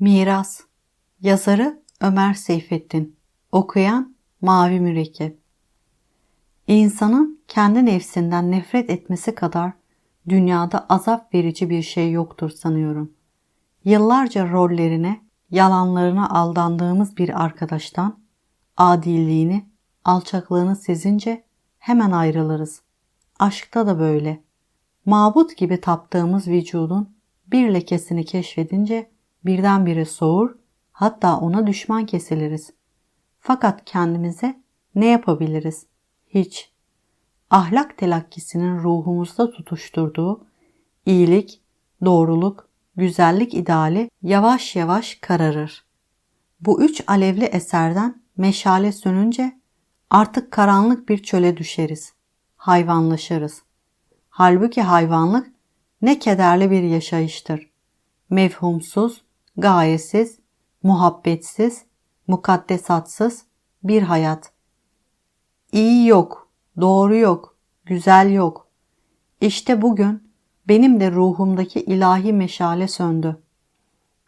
Miras Yazarı Ömer Seyfettin Okuyan Mavi Mürekkep İnsanın kendi nefsinden nefret etmesi kadar dünyada azap verici bir şey yoktur sanıyorum. Yıllarca rollerine, yalanlarına aldandığımız bir arkadaştan adilliğini, alçaklığını sezince hemen ayrılırız. Aşkta da böyle. Mabut gibi taptığımız vücudun bir lekesini keşfedince birdenbire soğur, hatta ona düşman kesiliriz. Fakat kendimize ne yapabiliriz? Hiç. Ahlak telakkisinin ruhumuzda tutuşturduğu iyilik, doğruluk, güzellik ideali yavaş yavaş kararır. Bu üç alevli eserden meşale sönünce artık karanlık bir çöle düşeriz. Hayvanlaşırız. Halbuki hayvanlık ne kederli bir yaşayıştır. Mevhumsuz, gayesiz, muhabbetsiz, mukaddesatsız bir hayat. İyi yok, doğru yok, güzel yok. İşte bugün benim de ruhumdaki ilahi meşale söndü.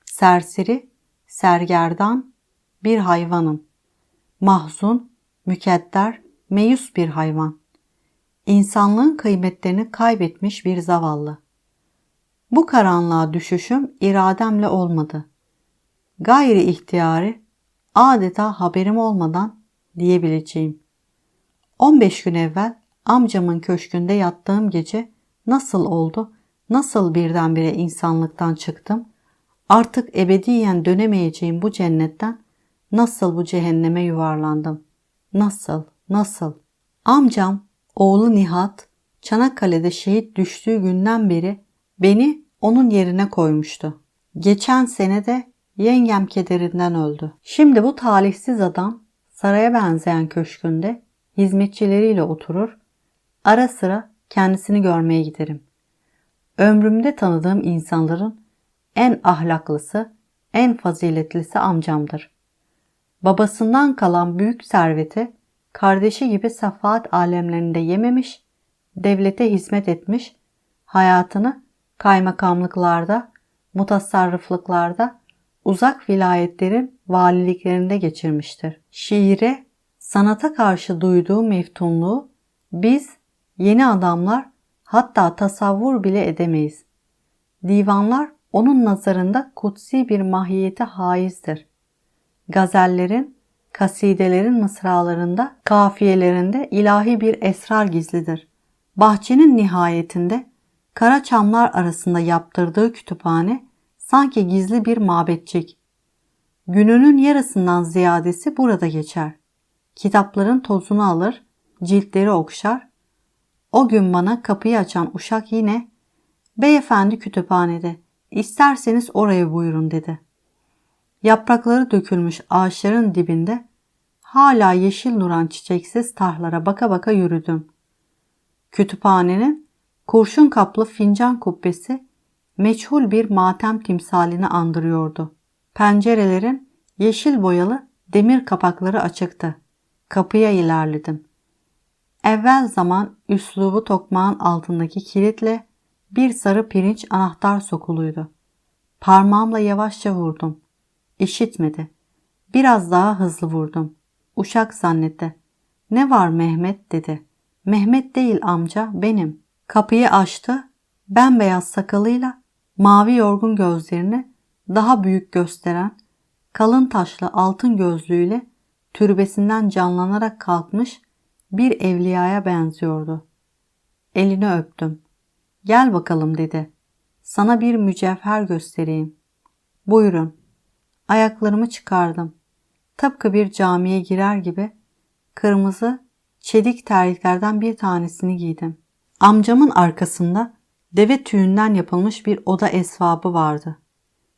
Serseri, sergerdan bir hayvanım. Mahzun, mükedder, meyus bir hayvan. İnsanlığın kıymetlerini kaybetmiş bir zavallı. Bu karanlığa düşüşüm irademle olmadı. Gayri ihtiyari, adeta haberim olmadan diyebileceğim. 15 gün evvel amcamın köşkünde yattığım gece nasıl oldu, nasıl birdenbire insanlıktan çıktım, artık ebediyen dönemeyeceğim bu cennetten nasıl bu cehenneme yuvarlandım, nasıl, nasıl. Amcam, oğlu Nihat, Çanakkale'de şehit düştüğü günden beri beni onun yerine koymuştu. Geçen sene de yengem kederinden öldü. Şimdi bu talihsiz adam saraya benzeyen köşkünde hizmetçileriyle oturur, ara sıra kendisini görmeye giderim. Ömrümde tanıdığım insanların en ahlaklısı, en faziletlisi amcamdır. Babasından kalan büyük serveti kardeşi gibi safahat alemlerinde yememiş, devlete hizmet etmiş, hayatını kaymakamlıklarda, mutasarrıflıklarda, uzak vilayetlerin valiliklerinde geçirmiştir. Şiire, sanata karşı duyduğu meftunluğu biz yeni adamlar hatta tasavvur bile edemeyiz. Divanlar onun nazarında kutsi bir mahiyete haizdir. Gazellerin, kasidelerin mısralarında, kafiyelerinde ilahi bir esrar gizlidir. Bahçenin nihayetinde kara çamlar arasında yaptırdığı kütüphane sanki gizli bir mabetçik. Gününün yarısından ziyadesi burada geçer. Kitapların tozunu alır, ciltleri okşar. O gün bana kapıyı açan uşak yine "Beyefendi kütüphanede, isterseniz oraya buyurun." dedi. Yaprakları dökülmüş ağaçların dibinde hala yeşil duran çiçeksiz tarhlara baka baka yürüdüm. Kütüphanenin kurşun kaplı fincan kubbesi meçhul bir matem timsalini andırıyordu. Pencerelerin yeşil boyalı demir kapakları açıktı. Kapıya ilerledim. Evvel zaman üslubu tokmağın altındaki kilitle bir sarı pirinç anahtar sokuluydu. Parmağımla yavaşça vurdum. İşitmedi. Biraz daha hızlı vurdum. Uşak zannetti. Ne var Mehmet dedi. Mehmet değil amca benim. Kapıyı açtı. Bembeyaz sakalıyla mavi yorgun gözlerini daha büyük gösteren kalın taşlı altın gözlüğüyle türbesinden canlanarak kalkmış bir evliyaya benziyordu. Elini öptüm. Gel bakalım dedi. Sana bir mücevher göstereyim. Buyurun. Ayaklarımı çıkardım. Tıpkı bir camiye girer gibi kırmızı çelik terliklerden bir tanesini giydim. Amcamın arkasında deve tüyünden yapılmış bir oda esvabı vardı.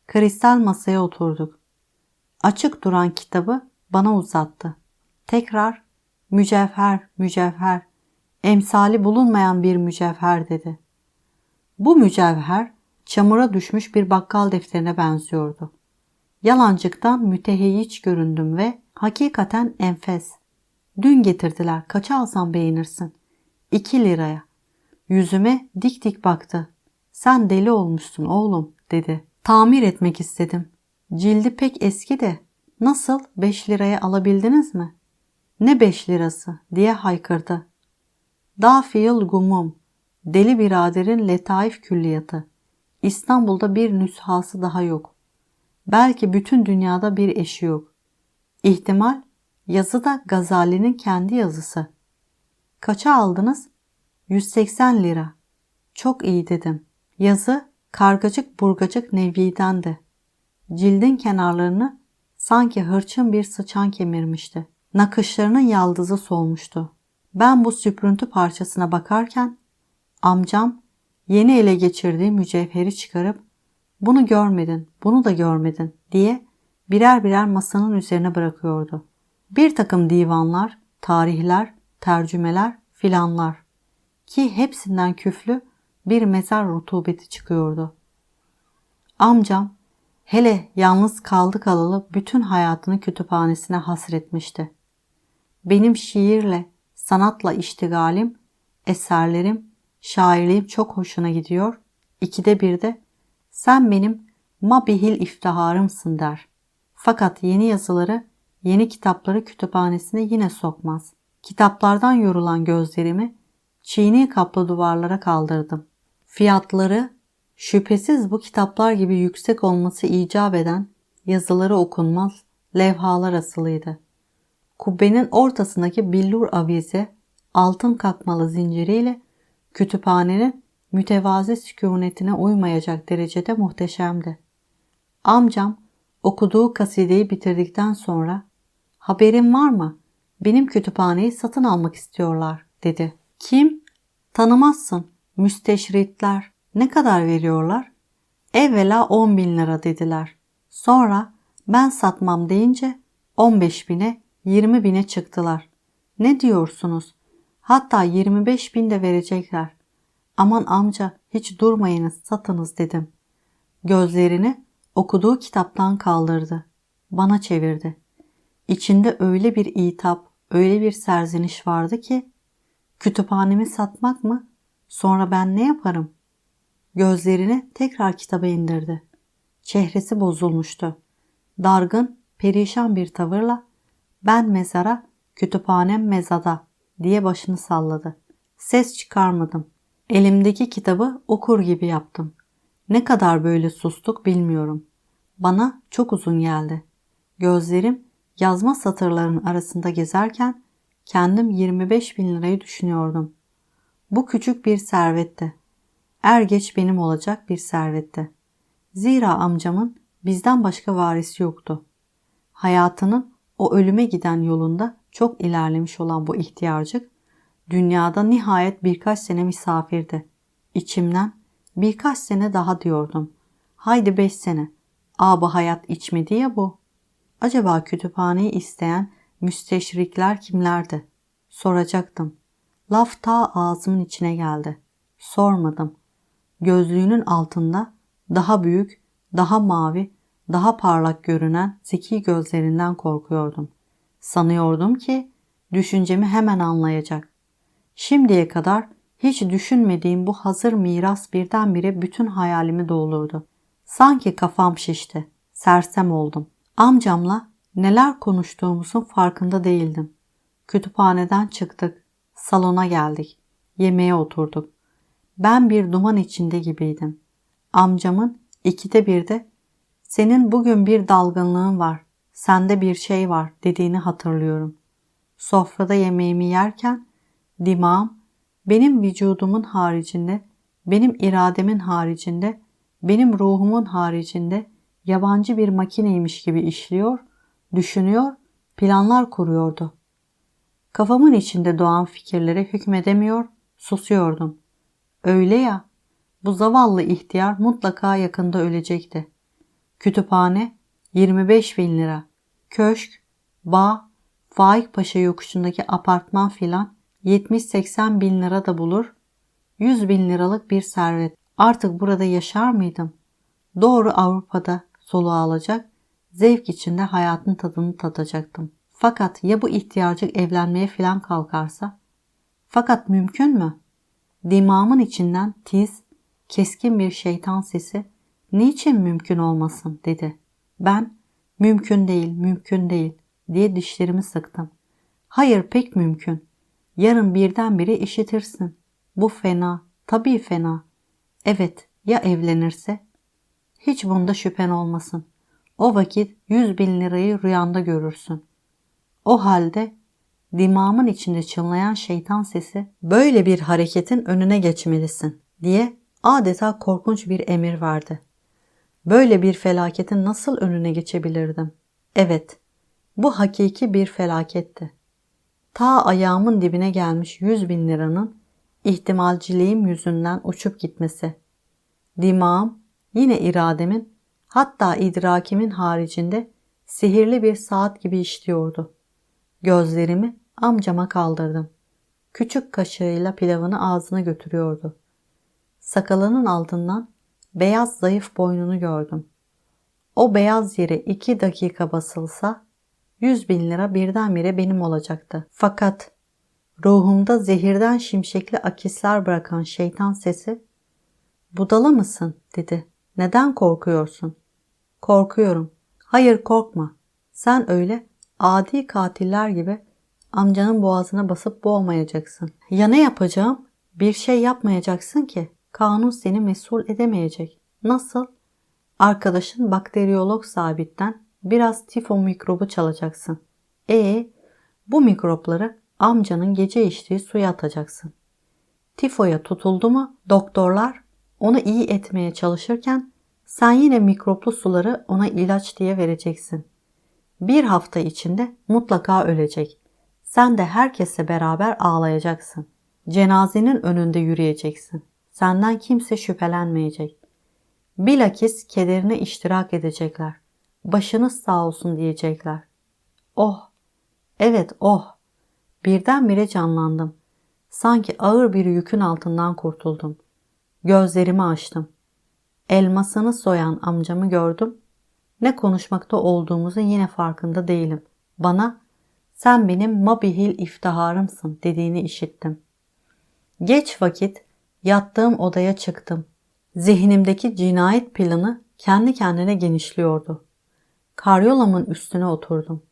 Kristal masaya oturduk. Açık duran kitabı bana uzattı. Tekrar mücevher, mücevher, emsali bulunmayan bir mücevher dedi. Bu mücevher çamura düşmüş bir bakkal defterine benziyordu. Yalancıktan müteheyyiç göründüm ve hakikaten enfes. Dün getirdiler. Kaça alsam beğenirsin? İki liraya. Yüzüme dik dik baktı. Sen deli olmuşsun oğlum dedi. Tamir etmek istedim. Cildi pek eski de nasıl 5 liraya alabildiniz mi? Ne 5 lirası diye haykırdı. Dafiyil Gumum, Deli Birader'in Letaif Külliyatı. İstanbul'da bir nüshası daha yok. Belki bütün dünyada bir eşi yok. İhtimal yazı da Gazali'nin kendi yazısı. Kaça aldınız? 180 lira. Çok iyi dedim. Yazı kargacık burgacık nevidendi. Cildin kenarlarını sanki hırçın bir sıçan kemirmişti. Nakışlarının yaldızı solmuştu. Ben bu süprüntü parçasına bakarken amcam yeni ele geçirdiği mücevheri çıkarıp bunu görmedin, bunu da görmedin diye birer birer masanın üzerine bırakıyordu. Bir takım divanlar, tarihler, tercümeler, filanlar ki hepsinden küflü bir mezar rutubeti çıkıyordu. Amcam hele yalnız kaldı kalalı bütün hayatını kütüphanesine hasretmişti. Benim şiirle, sanatla iştigalim, eserlerim, şairliğim çok hoşuna gidiyor. İkide bir de sen benim mabihil iftiharımsın der. Fakat yeni yazıları, yeni kitapları kütüphanesine yine sokmaz. Kitaplardan yorulan gözlerimi çiğni kaplı duvarlara kaldırdım. Fiyatları şüphesiz bu kitaplar gibi yüksek olması icap eden yazıları okunmaz levhalar asılıydı. Kubbenin ortasındaki billur avize altın kakmalı zinciriyle kütüphanenin mütevazi sükunetine uymayacak derecede muhteşemdi. Amcam okuduğu kasideyi bitirdikten sonra haberin var mı? Benim kütüphaneyi satın almak istiyorlar dedi. Kim? Tanımazsın. Müsteşritler. Ne kadar veriyorlar? Evvela 10 bin lira dediler. Sonra ben satmam deyince 15 bine 20 bine çıktılar. Ne diyorsunuz? Hatta 25 bin de verecekler. Aman amca hiç durmayınız satınız dedim. Gözlerini okuduğu kitaptan kaldırdı. Bana çevirdi. İçinde öyle bir itap, öyle bir serzeniş vardı ki kütüphanemi satmak mı? Sonra ben ne yaparım? Gözlerini tekrar kitaba indirdi. Çehresi bozulmuştu. Dargın, perişan bir tavırla ben mezara, kütüphanem mezada diye başını salladı. Ses çıkarmadım. Elimdeki kitabı okur gibi yaptım. Ne kadar böyle sustuk bilmiyorum. Bana çok uzun geldi. Gözlerim yazma satırların arasında gezerken kendim 25 bin lirayı düşünüyordum. Bu küçük bir servetti. Er geç benim olacak bir servetti. Zira amcamın bizden başka varisi yoktu. Hayatının o ölüme giden yolunda çok ilerlemiş olan bu ihtiyarcık dünyada nihayet birkaç sene misafirdi. İçimden birkaç sene daha diyordum. Haydi beş sene. Abi hayat içmedi ya bu. Acaba kütüphaneyi isteyen müsteşrikler kimlerdi? Soracaktım. Laf ta ağzımın içine geldi. Sormadım. Gözlüğünün altında daha büyük, daha mavi, daha parlak görünen zeki gözlerinden korkuyordum. Sanıyordum ki düşüncemi hemen anlayacak. Şimdiye kadar hiç düşünmediğim bu hazır miras birdenbire bütün hayalimi doldurdu. Sanki kafam şişti. Sersem oldum. Amcamla neler konuştuğumuzun farkında değildim. Kütüphaneden çıktık. Salona geldik. Yemeğe oturduk. Ben bir duman içinde gibiydim. Amcamın ikide bir de senin bugün bir dalgınlığın var, sende bir şey var dediğini hatırlıyorum. Sofrada yemeğimi yerken dimağım benim vücudumun haricinde, benim irademin haricinde, benim ruhumun haricinde yabancı bir makineymiş gibi işliyor, düşünüyor, planlar kuruyordu. Kafamın içinde doğan fikirlere hükmedemiyor, susuyordum. Öyle ya, bu zavallı ihtiyar mutlaka yakında ölecekti. Kütüphane 25 bin lira, köşk, bağ, Faik Paşa yokuşundaki apartman filan 70-80 bin lira da bulur, 100 bin liralık bir servet. Artık burada yaşar mıydım? Doğru Avrupa'da soluğu alacak, zevk içinde hayatın tadını tadacaktım. Fakat ya bu ihtiyacı evlenmeye filan kalkarsa? Fakat mümkün mü? Dimağımın içinden tiz, keskin bir şeytan sesi niçin mümkün olmasın dedi. Ben mümkün değil, mümkün değil diye dişlerimi sıktım. Hayır pek mümkün. Yarın birdenbire işitirsin. Bu fena, tabii fena. Evet, ya evlenirse? Hiç bunda şüphen olmasın. O vakit yüz bin lirayı rüyanda görürsün. O halde dimağımın içinde çınlayan şeytan sesi böyle bir hareketin önüne geçmelisin diye adeta korkunç bir emir verdi. Böyle bir felaketin nasıl önüne geçebilirdim? Evet, bu hakiki bir felaketti. Ta ayağımın dibine gelmiş yüz bin liranın ihtimalciliğim yüzünden uçup gitmesi. Dimağım yine irademin hatta idrakimin haricinde sihirli bir saat gibi işliyordu. Gözlerimi amcama kaldırdım. Küçük kaşığıyla pilavını ağzına götürüyordu. Sakalının altından beyaz zayıf boynunu gördüm. O beyaz yere iki dakika basılsa yüz bin lira birdenbire benim olacaktı. Fakat ruhumda zehirden şimşekli akisler bırakan şeytan sesi budala mısın dedi. Neden korkuyorsun? Korkuyorum. Hayır korkma. Sen öyle adi katiller gibi amcanın boğazına basıp boğmayacaksın. Ya ne yapacağım? Bir şey yapmayacaksın ki. Kanun seni mesul edemeyecek. Nasıl? Arkadaşın bakteriyolog sabitten biraz tifo mikrobu çalacaksın. E bu mikropları amcanın gece içtiği suya atacaksın. Tifoya tutuldu mu doktorlar onu iyi etmeye çalışırken sen yine mikroplu suları ona ilaç diye vereceksin. Bir hafta içinde mutlaka ölecek. Sen de herkese beraber ağlayacaksın. Cenazenin önünde yürüyeceksin. Senden kimse şüphelenmeyecek. Bilakis kederine iştirak edecekler. Başınız sağ olsun diyecekler. Oh! Evet oh! Birdenbire canlandım. Sanki ağır bir yükün altından kurtuldum. Gözlerimi açtım. Elmasını soyan amcamı gördüm. Ne konuşmakta olduğumuzu yine farkında değilim. Bana sen benim mabihil iftiharımsın dediğini işittim. Geç vakit yattığım odaya çıktım. Zihnimdeki cinayet planı kendi kendine genişliyordu. Karyolamın üstüne oturdum.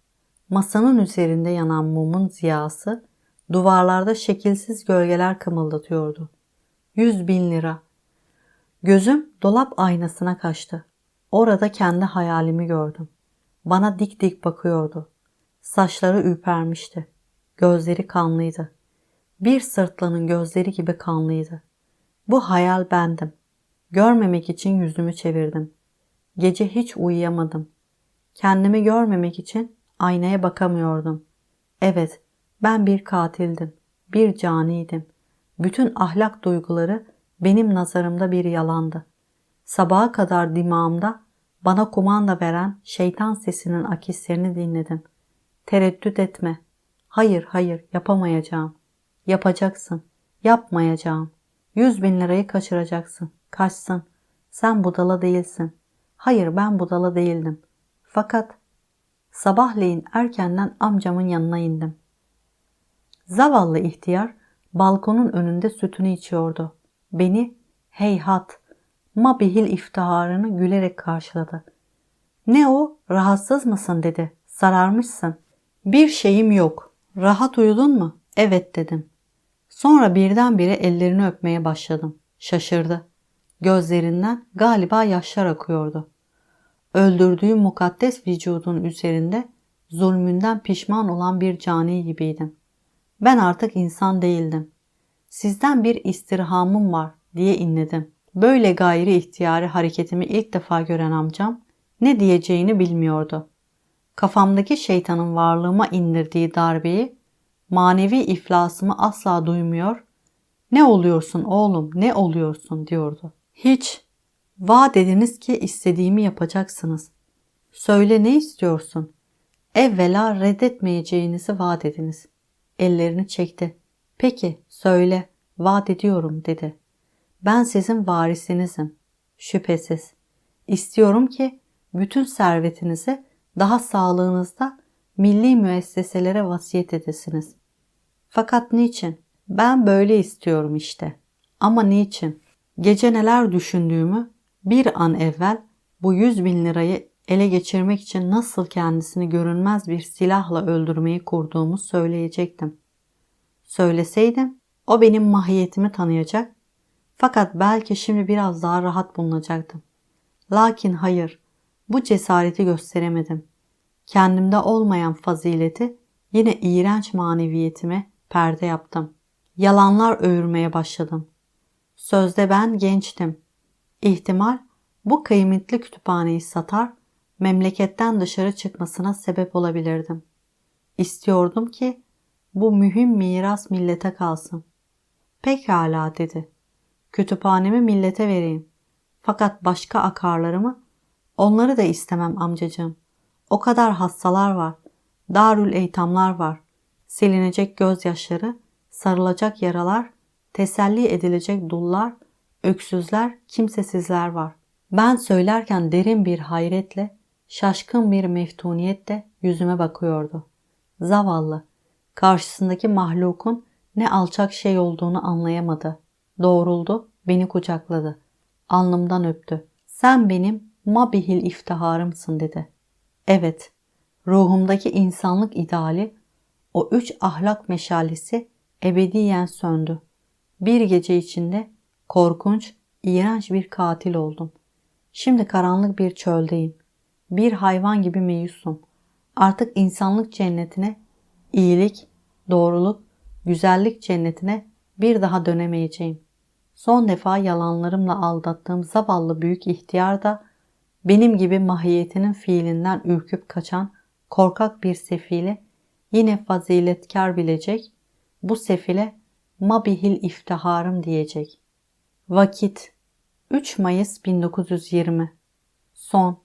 Masanın üzerinde yanan mumun ziyası duvarlarda şekilsiz gölgeler kımıldatıyordu. Yüz bin lira. Gözüm dolap aynasına kaçtı. Orada kendi hayalimi gördüm. Bana dik dik bakıyordu. Saçları ürpermişti. Gözleri kanlıydı. Bir sırtlanın gözleri gibi kanlıydı. Bu hayal bendim. Görmemek için yüzümü çevirdim. Gece hiç uyuyamadım. Kendimi görmemek için aynaya bakamıyordum. Evet, ben bir katildim. Bir caniydim. Bütün ahlak duyguları benim nazarımda bir yalandı. Sabaha kadar dimağımda bana kumanda veren şeytan sesinin akislerini dinledim. Tereddüt etme. Hayır, hayır, yapamayacağım. Yapacaksın. Yapmayacağım. Yüz bin lirayı kaçıracaksın. Kaçsın. Sen budala değilsin. Hayır, ben budala değildim. Fakat sabahleyin erkenden amcamın yanına indim. Zavallı ihtiyar balkonun önünde sütünü içiyordu. Beni heyhat, mabihil iftiharını gülerek karşıladı. Ne o, rahatsız mısın dedi. Sararmışsın. Bir şeyim yok. Rahat uyudun mu? Evet dedim. Sonra birdenbire ellerini öpmeye başladım. Şaşırdı. Gözlerinden galiba yaşlar akıyordu. Öldürdüğü mukaddes vücudun üzerinde zulmünden pişman olan bir cani gibiydim. Ben artık insan değildim. Sizden bir istirhamım var diye inledim. Böyle gayri ihtiyari hareketimi ilk defa gören amcam ne diyeceğini bilmiyordu. Kafamdaki şeytanın varlığıma indirdiği darbeyi, manevi iflasımı asla duymuyor, ne oluyorsun oğlum ne oluyorsun diyordu. Hiç, vaat ediniz ki istediğimi yapacaksınız. Söyle ne istiyorsun? Evvela reddetmeyeceğinizi vaat ediniz. Ellerini çekti. Peki söyle, vaat ediyorum dedi. Ben sizin varisinizim. Şüphesiz. İstiyorum ki bütün servetinizi daha sağlığınızda milli müesseselere vasiyet edesiniz. Fakat niçin? Ben böyle istiyorum işte. Ama niçin? Gece neler düşündüğümü bir an evvel bu yüz bin lirayı ele geçirmek için nasıl kendisini görünmez bir silahla öldürmeyi kurduğumu söyleyecektim. Söyleseydim o benim mahiyetimi tanıyacak fakat belki şimdi biraz daha rahat bulunacaktım. Lakin hayır, bu cesareti gösteremedim. Kendimde olmayan fazileti yine iğrenç maneviyetime perde yaptım. Yalanlar öğürmeye başladım. Sözde ben gençtim. İhtimal bu kıymetli kütüphaneyi satar, memleketten dışarı çıkmasına sebep olabilirdim. İstiyordum ki bu mühim miras millete kalsın. Pekala dedi. Kütüphanemi millete vereyim. Fakat başka akarlarımı onları da istemem amcacığım. O kadar hastalar var. Darül eytamlar var. Silinecek gözyaşları, sarılacak yaralar, teselli edilecek dullar, öksüzler, kimsesizler var. Ben söylerken derin bir hayretle, şaşkın bir meftuniyetle yüzüme bakıyordu. Zavallı, karşısındaki mahlukun ne alçak şey olduğunu anlayamadı. Doğruldu, beni kucakladı. Alnımdan öptü. Sen benim mabihil iftiharımsın dedi. Evet, ruhumdaki insanlık ideali, o üç ahlak meşalesi ebediyen söndü. Bir gece içinde korkunç, iğrenç bir katil oldum. Şimdi karanlık bir çöldeyim. Bir hayvan gibi meyusum. Artık insanlık cennetine, iyilik, doğruluk, güzellik cennetine bir daha dönemeyeceğim. Son defa yalanlarımla aldattığım zavallı büyük ihtiyar da benim gibi mahiyetinin fiilinden ürküp kaçan korkak bir sefile yine faziletkar bilecek, bu sefile mabihil iftiharım diyecek. Vakit 3 Mayıs 1920 Son